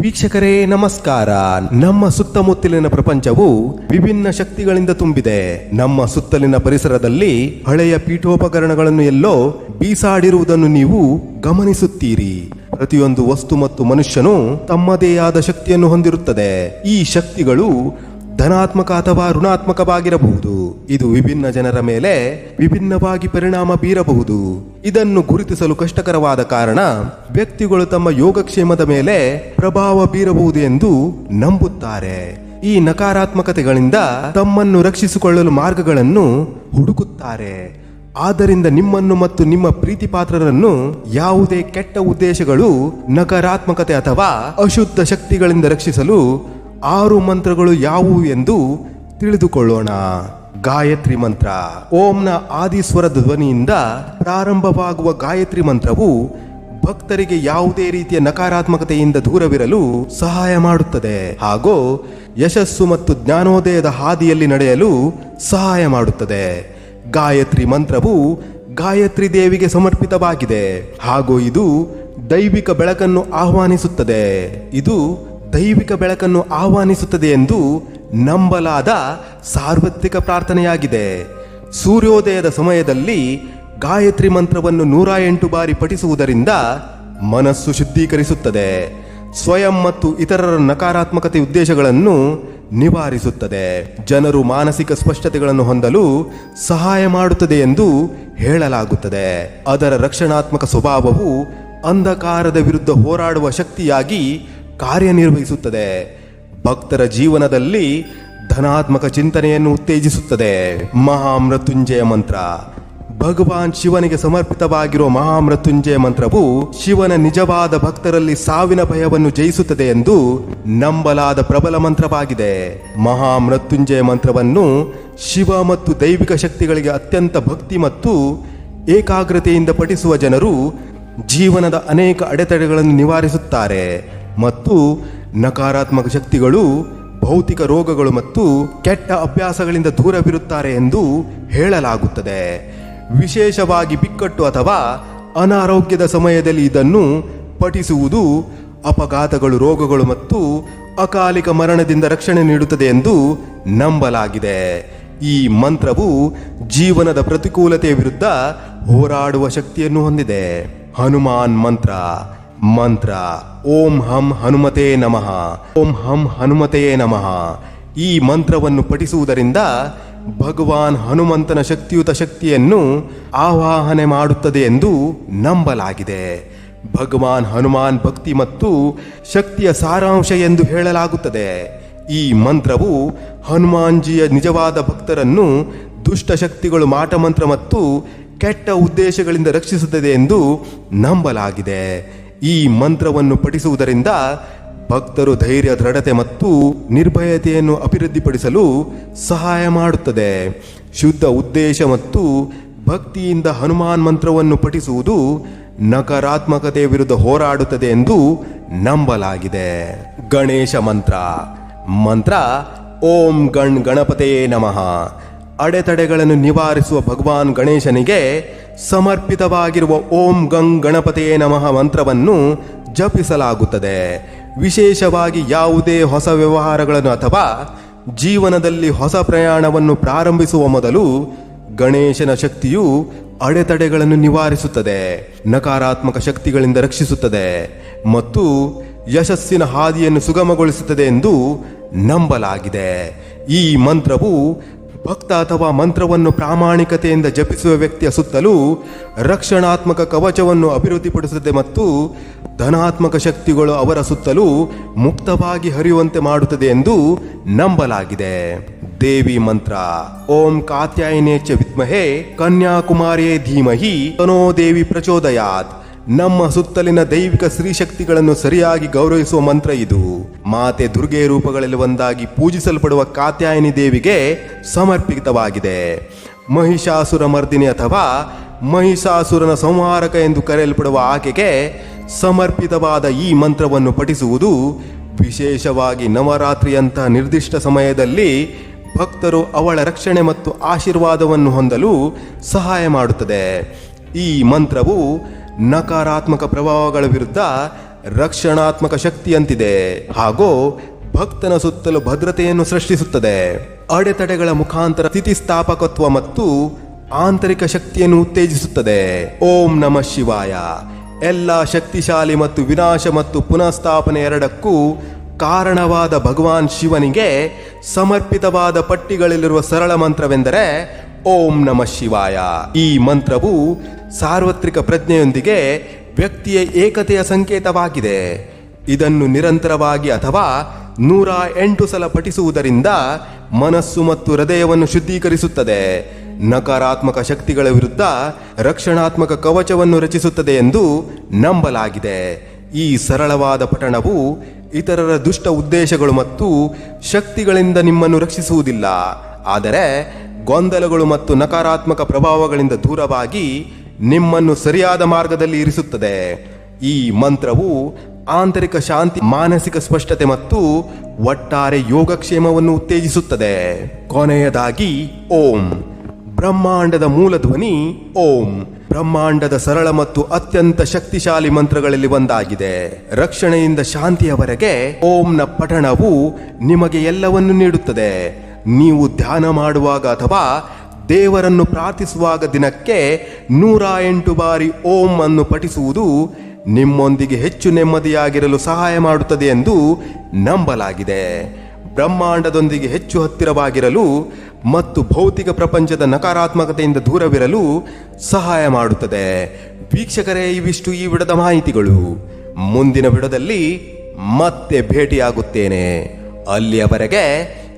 ವೀಕ್ಷಕರೇ, ನಮಸ್ಕಾರ. ನಮ್ಮ ಸುತ್ತಮುತ್ತಲಿನ ಪ್ರಪಂಚವು ವಿಭಿನ್ನ ಶಕ್ತಿಗಳಿಂದ ತುಂಬಿದೆ. ನಮ್ಮ ಸುತ್ತಲಿನ ಪರಿಸರದಲ್ಲಿ ಹಳೆಯ ಪೀಠೋಪಕರಣಗಳನ್ನು ಎಲ್ಲೋ ಬೀಸಾಡಿರುವುದನ್ನು ನೀವು ಗಮನಿಸುತ್ತೀರಿ. ಪ್ರತಿಯೊಂದು ವಸ್ತು ಮತ್ತು ಮನುಷ್ಯನು ತಮ್ಮದೇ ಆದ ಶಕ್ತಿಯನ್ನು ಹೊಂದಿರುತ್ತದೆ. ಈ ಶಕ್ತಿಗಳು ಧನಾತ್ಮಕ ಅಥವಾ ಋಣಾತ್ಮಕವಾಗಿರಬಹುದು. ಇದು ವಿಭಿನ್ನ ಜನರ ಮೇಲೆ ವಿಭಿನ್ನವಾಗಿ ಪರಿಣಾಮ ಬೀರಬಹುದು. ಇದನ್ನು ಗುರುತಿಸಲು ಕಷ್ಟಕರವಾದ ಕಾರಣ ವ್ಯಕ್ತಿಗಳು ತಮ್ಮ ಯೋಗಕ್ಷೇಮದ ಮೇಲೆ ಪ್ರಭಾವ ಬೀರಬಹುದು ಎಂದು ನಂಬುತ್ತಾರೆ. ಈ ನಕಾರಾತ್ಮಕತೆಗಳಿಂದ ತಮ್ಮನ್ನು ರಕ್ಷಿಸಿಕೊಳ್ಳಲು ಮಾರ್ಗಗಳನ್ನು ಹುಡುಕುತ್ತಾರೆ. ಆದ್ದರಿಂದ ನಿಮ್ಮನ್ನು ಮತ್ತು ನಿಮ್ಮ ಪ್ರೀತಿಪಾತ್ರರನ್ನು ಯಾವುದೇ ಕೆಟ್ಟ ಉದ್ದೇಶಗಳು, ನಕಾರಾತ್ಮಕತೆ ಅಥವಾ ಅಶುದ್ಧ ಶಕ್ತಿಗಳಿಂದ ರಕ್ಷಿಸಲು ಆರು ಮಂತ್ರಗಳು ಯಾವುವು ಎಂದು ತಿಳಿದುಕೊಳ್ಳೋಣ. ಗಾಯತ್ರಿ ಮಂತ್ರ. ಓಂನ ಆದಿಸ್ವರದ ಧ್ವನಿಯಿಂದ ಪ್ರಾರಂಭವಾಗುವ ಗಾಯತ್ರಿ ಮಂತ್ರವು ಭಕ್ತರಿಗೆ ಯಾವುದೇ ರೀತಿಯ ನಕಾರಾತ್ಮಕತೆಯಿಂದ ದೂರವಿರಲು ಸಹಾಯ ಮಾಡುತ್ತದೆ. ಹಾಗೂ ಯಶಸ್ಸು ಮತ್ತು ಜ್ಞಾನೋದಯದ ಹಾದಿಯಲ್ಲಿ ನಡೆಯಲು ಸಹಾಯ ಮಾಡುತ್ತದೆ. ಗಾಯತ್ರಿ ಮಂತ್ರವು ಗಾಯತ್ರಿ ದೇವಿಗೆ ಸಮರ್ಪಿತವಾಗಿದೆ. ಹಾಗೂ ಇದು ದೈವಿಕ ಬೆಳಕನ್ನು ಆಹ್ವಾನಿಸುತ್ತದೆ. ಇದು ದೈವಿಕ ಬೆಳಕನ್ನು ಆಹ್ವಾನಿಸುತ್ತದೆ ಎಂದು ನಂಬಲಾದ ಸಾರ್ವತ್ರಿಕ ಪ್ರಾರ್ಥನೆಯಾಗಿದೆ. ಸೂರ್ಯೋದಯದ ಸಮಯದಲ್ಲಿ ಗಾಯತ್ರಿ ಮಂತ್ರವನ್ನು ನೂರ ಎಂಟು ಬಾರಿ ಪಠಿಸುವುದರಿಂದ ಮನಸ್ಸು ಶುದ್ಧೀಕರಿಸುತ್ತದೆ. ಸ್ವಯಂ ಮತ್ತು ಇತರರ ನಕಾರಾತ್ಮಕತೆ ಉದ್ದೇಶಗಳನ್ನು ನಿವಾರಿಸುತ್ತದೆ. ಜನರು ಮಾನಸಿಕ ಸ್ಪಷ್ಟತೆಗಳನ್ನು ಹೊಂದಲು ಸಹಾಯ ಮಾಡುತ್ತದೆ ಎಂದು ಹೇಳಲಾಗುತ್ತದೆ. ಅದರ ರಕ್ಷಣಾತ್ಮಕ ಸ್ವಭಾವವು ಅಂಧಕಾರದ ವಿರುದ್ಧ ಹೋರಾಡುವ ಶಕ್ತಿಯಾಗಿ ಕಾರ್ಯನಿರ್ವಹಿಸುತ್ತದೆ. ಭಕ್ತರ ಜೀವನದಲ್ಲಿ ಧನಾತ್ಮಕ ಚಿಂತನೆಯನ್ನು ಉತ್ತೇಜಿಸುತ್ತದೆ. ಮಹಾಮೃತ್ಯುಂಜಯ ಮಂತ್ರ. ಭಗವಾನ್ ಶಿವನಿಗೆ ಸಮರ್ಪಿತವಾಗಿರುವ ಮಹಾಮೃತ್ಯುಂಜಯ ಮಂತ್ರವು ಶಿವನ ನಿಜವಾದ ಭಕ್ತರಲ್ಲಿ ಸಾವಿನ ಭಯವನ್ನು ಜಯಿಸುತ್ತದೆ ಎಂದು ನಂಬಲಾದ ಪ್ರಬಲ ಮಂತ್ರವಾಗಿದೆ. ಮಹಾಮೃತ್ಯುಂಜಯ ಮಂತ್ರವನ್ನು ಶಿವ ಮತ್ತು ದೈವಿಕ ಶಕ್ತಿಗಳಿಗೆ ಅತ್ಯಂತ ಭಕ್ತಿ ಮತ್ತು ಏಕಾಗ್ರತೆಯಿಂದ ಪಠಿಸುವ ಜನರು ಜೀವನದ ಅನೇಕ ಅಡೆತಡೆಗಳನ್ನು ನಿವಾರಿಸುತ್ತಾರೆ ಮತ್ತು ನಕಾರಾತ್ಮಕ ಶಕ್ತಿಗಳು, ಭೌತಿಕ ರೋಗಗಳು ಮತ್ತು ಕೆಟ್ಟ ಅಭ್ಯಾಸಗಳಿಂದ ದೂರವಿರುತ್ತಾರೆ ಎಂದು ಹೇಳಲಾಗುತ್ತದೆ. ವಿಶೇಷವಾಗಿ ಬಿಕ್ಕಟ್ಟು ಅಥವಾ ಅನಾರೋಗ್ಯದ ಸಮಯದಲ್ಲಿ ಇದನ್ನು ಪಠಿಸುವುದು ಅಪಘಾತಗಳು, ರೋಗಗಳು ಮತ್ತು ಅಕಾಲಿಕ ಮರಣದಿಂದ ರಕ್ಷಣೆ ನೀಡುತ್ತದೆ ಎಂದು ನಂಬಲಾಗಿದೆ. ಈ ಮಂತ್ರವು ಜೀವನದ ಪ್ರತಿಕೂಲತೆಯ ವಿರುದ್ಧ ಹೋರಾಡುವ ಶಕ್ತಿಯನ್ನು ಹೊಂದಿದೆ. ಹನುಮಾನ್ ಮಂತ್ರ. ಮಂತ್ರ. ಓಂ ಹಂ ಹನುಮತೇ ನಮಃ. ಓಂ ಹಂ ಹನುಮತೆಯೇ ನಮಃ. ಈ ಮಂತ್ರವನ್ನು ಪಠಿಸುವುದರಿಂದ ಭಗವಾನ್ ಹನುಮಂತನ ಶಕ್ತಿಯುತ ಶಕ್ತಿಯನ್ನು ಆವಾಹನೆ ಮಾಡುತ್ತದೆ ಎಂದು ನಂಬಲಾಗಿದೆ. ಭಗವಾನ್ ಹನುಮಾನ್ ಭಕ್ತಿ ಮತ್ತು ಶಕ್ತಿಯ ಸಾರಾಂಶ ಎಂದು ಹೇಳಲಾಗುತ್ತದೆ. ಈ ಮಂತ್ರವು ಹನುಮಾನ್ಜಿಯ ನಿಜವಾದ ಭಕ್ತರನ್ನು ದುಷ್ಟ ಶಕ್ತಿಗಳು ಮಾಟಮಂತ್ರ ಮತ್ತು ಕೆಟ್ಟ ಉದ್ದೇಶಗಳಿಂದ ರಕ್ಷಿಸುತ್ತದೆ ಎಂದು ನಂಬಲಾಗಿದೆ. ಈ ಮಂತ್ರವನ್ನು ಪಠಿಸುವುದರಿಂದ ಭಕ್ತರು ಧೈರ್ಯ, ದೃಢತೆ ಮತ್ತು ನಿರ್ಭಯತೆಯನ್ನು ಅಭಿವೃದ್ಧಿಪಡಿಸಲು ಸಹಾಯ ಮಾಡುತ್ತದೆ. ಶುದ್ಧ ಉದ್ದೇಶ ಮತ್ತು ಭಕ್ತಿಯಿಂದ ಹನುಮಾನ್ ಮಂತ್ರವನ್ನು ಪಠಿಸುವುದು ನಕಾರಾತ್ಮಕತೆ ವಿರುದ್ಧ ಹೋರಾಡುತ್ತದೆ ಎಂದು ನಂಬಲಾಗಿದೆ. ಗಣೇಶ ಮಂತ್ರ. ಮಂತ್ರ, ಓಂ ಗಣ್ ಗಣಪತೆಯೇ ನಮಃ. ಅಡೆತಡೆಗಳನ್ನು ನಿವಾರಿಸುವ ಭಗವಾನ್ ಗಣೇಶನಿಗೆ ಸಮರ್ಪಿತವಾಗಿರುವ ಓಂ ಗಂಗ್ ಗಣಪತಿಯೇ ನಮಃ ಮಂತ್ರವನ್ನು ಜಪಿಸಲಾಗುತ್ತದೆ. ವಿಶೇಷವಾಗಿ ಯಾವುದೇ ಹೊಸ ವ್ಯವಹಾರಗಳನ್ನು ಅಥವಾ ಜೀವನದಲ್ಲಿ ಹೊಸ ಪ್ರಯಾಣವನ್ನು ಪ್ರಾರಂಭಿಸುವ ಮೊದಲು ಗಣೇಶನ ಶಕ್ತಿಯು ಅಡೆತಡೆಗಳನ್ನು ನಿವಾರಿಸುತ್ತದೆ, ನಕಾರಾತ್ಮಕ ಶಕ್ತಿಗಳಿಂದ ರಕ್ಷಿಸುತ್ತದೆ ಮತ್ತು ಯಶಸ್ಸಿನ ಹಾದಿಯನ್ನು ಸುಗಮಗೊಳಿಸುತ್ತದೆ ಎಂದು ನಂಬಲಾಗಿದೆ. ಈ ಮಂತ್ರವು ಭಕ್ತ ಅಥವಾ ಮಂತ್ರವನ್ನು ಪ್ರಾಮಾಣಿಕತೆಯಿಂದ ಜಪಿಸುವ ವ್ಯಕ್ತಿಯ ಸುತ್ತಲೂ ರಕ್ಷಣಾತ್ಮಕ ಕವಚವನ್ನು ಅಭಿವೃದ್ಧಿಪಡಿಸುತ್ತದೆ ಮತ್ತು ಧನಾತ್ಮಕ ಶಕ್ತಿಗಳು ಅವರ ಸುತ್ತಲೂ ಮುಕ್ತವಾಗಿ ಹರಿಯುವಂತೆ ಮಾಡುತ್ತದೆ ಎಂದು ನಂಬಲಾಗಿದೆ. ದೇವಿ ಮಂತ್ರ. ಓಂ ಕಾತ್ಯಾಯನೇ ಚ ವಿದ್ಮಹೇ ಕನ್ಯಾಕುಮಾರಿಯೇ ಧೀಮಹಿ ತನೋ ದೇವಿ ಪ್ರಚೋದಯಾತ್. ನಮ್ಮ ಸುತ್ತಲಿನ ದೈವಿಕ ಸ್ತ್ರೀಶಕ್ತಿಗಳನ್ನು ಸರಿಯಾಗಿ ಗೌರವಿಸುವ ಮಂತ್ರ ಇದು. ಮಾತೆ ದುರ್ಗೆ ರೂಪಗಳಲ್ಲಿ ಒಂದಾಗಿ ಪೂಜಿಸಲ್ಪಡುವ ಕಾತ್ಯಾಯನಿ ದೇವಿಗೆ ಸಮರ್ಪಿತವಾಗಿದೆ. ಮಹಿಷಾಸುರ ಮರ್ದಿನಿ ಅಥವಾ ಮಹಿಷಾಸುರನ ಸಂಹಾರಕ ಎಂದು ಕರೆಯಲ್ಪಡುವ ಆಕೆಗೆ ಸಮರ್ಪಿತವಾದ ಈ ಮಂತ್ರವನ್ನು ಪಠಿಸುವುದು ವಿಶೇಷವಾಗಿ ನವರಾತ್ರಿಯಂತಹ ನಿರ್ದಿಷ್ಟ ಸಮಯದಲ್ಲಿ ಭಕ್ತರು ಅವಳ ರಕ್ಷಣೆ ಮತ್ತು ಆಶೀರ್ವಾದವನ್ನು ಹೊಂದಲು ಸಹಾಯ ಮಾಡುತ್ತದೆ. ಈ ಮಂತ್ರವು ನಕಾರಾತ್ಮಕ ಪ್ರಭಾವಗಳ ವಿರುದ್ಧ ರಕ್ಷಣಾತ್ಮಕ ಶಕ್ತಿಯಂತಿದೆ ಹಾಗೂ ಭಕ್ತನ ಸುತ್ತಲೂ ಭದ್ರತೆಯನ್ನು ಸೃಷ್ಟಿಸುತ್ತದೆ. ಅಡೆತಡೆಗಳ ಮುಖಾಂತರ ಸ್ಥಿತಿಸ್ಥಾಪಕತ್ವ ಮತ್ತು ಆಂತರಿಕ ಶಕ್ತಿಯನ್ನು ಉತ್ತೇಜಿಸುತ್ತದೆ. ಓಂ ನಮಃ ಶಿವಾಯ. ಎಲ್ಲ ಶಕ್ತಿಶಾಲಿ ಮತ್ತು ವಿನಾಶ ಮತ್ತು ಪುನಃಸ್ಥಾಪನೆ ಎರಡಕ್ಕೂ ಕಾರಣವಾದ ಭಗವಾನ್ ಶಿವನಿಗೆ ಸಮರ್ಪಿತವಾದ ಪಟ್ಟಿಗಳಲ್ಲಿರುವ ಸರಳ ಮಂತ್ರವೆಂದರೆ ಓಂ ನಮಃ ಶಿವಾಯ. ಈ ಮಂತ್ರವು ಸಾರ್ವತ್ರಿಕ ಪ್ರಜ್ಞೆಯೊಂದಿಗೆ ವ್ಯಕ್ತಿಯ ಏಕತೆಯ ಸಂಕೇತವಾಗಿದೆ. ಇದನ್ನು ನಿರಂತರವಾಗಿ ಅಥವಾ ನೂರ ಎಂಟು ಸಲ ಪಠಿಸುವುದರಿಂದ ಮನಸ್ಸು ಮತ್ತು ಹೃದಯವನ್ನು ಶುದ್ಧೀಕರಿಸುತ್ತದೆ. ನಕಾರಾತ್ಮಕ ಶಕ್ತಿಗಳ ವಿರುದ್ಧ ರಕ್ಷಣಾತ್ಮಕ ಕವಚವನ್ನು ರಚಿಸುತ್ತದೆ ಎಂದು ನಂಬಲಾಗಿದೆ. ಈ ಸರಳವಾದ ಪಠಣವು ಇತರರ ದುಷ್ಟ ಉದ್ದೇಶಗಳು ಮತ್ತು ಶಕ್ತಿಗಳಿಂದ ನಿಮ್ಮನ್ನು ರಕ್ಷಿಸುವುದಿಲ್ಲ. ಆದರೆ ಗೊಂದಲಗಳು ಮತ್ತು ನಕಾರಾತ್ಮಕ ಪ್ರಭಾವಗಳಿಂದ ದೂರವಾಗಿ ನಿಮ್ಮನ್ನು ಸರಿಯಾದ ಮಾರ್ಗದಲ್ಲಿ ಇರಿಸುತ್ತದೆ. ಈ ಮಂತ್ರವು ಆಂತರಿಕ ಶಾಂತಿ, ಮಾನಸಿಕ ಸ್ಪಷ್ಟತೆ ಮತ್ತು ಒಟ್ಟಾರೆ ಯೋಗಕ್ಷೇಮವನ್ನು ಉತ್ತೇಜಿಸುತ್ತದೆ. ಕೊನೆಯದಾಗಿ, ಓಂ. ಬ್ರಹ್ಮಾಂಡದ ಮೂಲ ಧ್ವನಿ ಓಂ. ಬ್ರಹ್ಮಾಂಡದ ಸರಳ ಮತ್ತು ಅತ್ಯಂತ ಶಕ್ತಿಶಾಲಿ ಮಂತ್ರಗಳಲ್ಲಿ ಒಂದಾಗಿದೆ. ರಕ್ಷಣೆಯಿಂದ ಶಾಂತಿಯವರೆಗೆ ಓಂನ ಪಠಣವು ನಿಮಗೆ ಎಲ್ಲವನ್ನು ನೀಡುತ್ತದೆ. ನೀವು ಧ್ಯಾನ ಮಾಡುವಾಗ ಅಥವಾ ದೇವರನ್ನು ಪ್ರಾರ್ಥಿಸುವಾಗ ದಿನಕ್ಕೆ ನೂರ ಎಂಟು ಬಾರಿ ಓಂ ಅನ್ನು ಪಠಿಸುವುದು ನಿಮ್ಮೊಂದಿಗೆ ಹೆಚ್ಚು ನೆಮ್ಮದಿಯಾಗಿರಲು ಸಹಾಯ ಮಾಡುತ್ತದೆ ಎಂದು ನಂಬಲಾಗಿದೆ. ಬ್ರಹ್ಮಾಂಡದೊಂದಿಗೆ ಹೆಚ್ಚು ಹತ್ತಿರವಾಗಿರಲು ಮತ್ತು ಭೌತಿಕ ಪ್ರಪಂಚದ ನಕಾರಾತ್ಮಕತೆಯಿಂದ ದೂರವಿರಲು ಸಹಾಯ ಮಾಡುತ್ತದೆ. ವೀಕ್ಷಕರೇ, ಇವಿಷ್ಟು ಈ ವಿಡದ ಮಾಹಿತಿಗಳು. ಮುಂದಿನ ವಿಡದಲ್ಲಿ ಮತ್ತೆ ಭೇಟಿಯಾಗುತ್ತೇನೆ. ಅಲ್ಲಿಯವರೆಗೆ